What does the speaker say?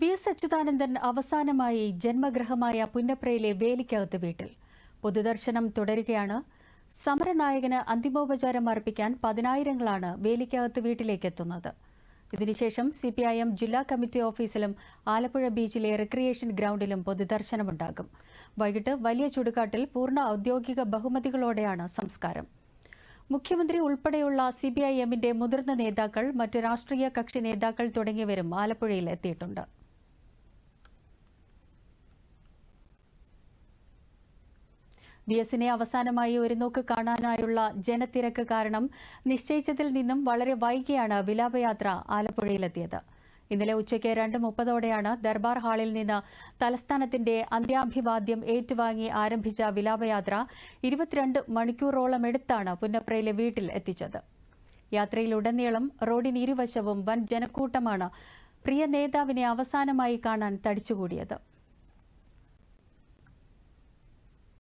V S Achuthanandan അവസാനമായി ജന്മഗ്രഹമായ പുന്നപ്രയിലെ വേലിക്കകത്ത് വീട്ടിൽ. പൊതുദർശനം തുടരുകയാണ്. സമരനായകന് അന്തിമോപചാരം അർപ്പിക്കാൻ പതിനായിരങ്ങളാണ് വേലിക്കകത്ത് വീട്ടിലേക്ക് എത്തുന്നത് ഇതിനുശേഷം സി പി ഐ എം ജില്ലാ കമ്മിറ്റി ഓഫീസിലും ആലപ്പുഴ ബീച്ചിലെ റിക്രിയേഷൻ ഗ്രൗണ്ടിലും പൊതുദർശനമുണ്ടാകും. വൈകിട്ട് വലിയ ചുടുകാട്ടിൽ പൂർണ ഔദ്യോഗിക ബഹുമതികളോടെയാണ് സംസ്കാരം. മുഖ്യമന്ത്രി ഉൾപ്പെടെയുള്ള സി ബി ഐ എമ്മിന്റെ മുതിർന്ന നേതാക്കൾ മറ്റ് രാഷ്ട്രീയ കക്ഷി നേതാക്കൾ തുടങ്ങിയവരും ആലപ്പുഴയിൽ എത്തിയിട്ടുണ്ട്. വി എസിനെ അവസാനമായി ഒരു നോക്ക് കാണാനായുള്ള ജനത്തിരക്ക് കാരണം നിശ്ചയിച്ചതിൽ നിന്നും വളരെ വൈകിയാണ് വിലാപയാത്ര ആലപ്പുഴയിലെത്തിയത്. ഇന്നലെ ഉച്ചയ്ക്ക് രണ്ട് മുപ്പതോടെയാണ് ദർബാർ ഹാളിൽ നിന്ന് തലസ്ഥാനത്തിന്റെ അന്ത്യാഭിവാദ്യം ഏറ്റുവാങ്ങി ആരംഭിച്ച വിലാപയാത്ര ഇരുപത്തിരണ്ട് മണിക്കൂറോളം എടുത്താണ് പുന്നപ്രയിലെ വീട്ടിൽ എത്തിച്ചത്. യാത്രയിലുടനീളം റോഡിന് ഇരുവശവും വൻ ജനക്കൂട്ടമാണ് പ്രിയ നേതാവിനെ അവസാനമായി കാണാൻ തടിച്ചുകൂടിയത്.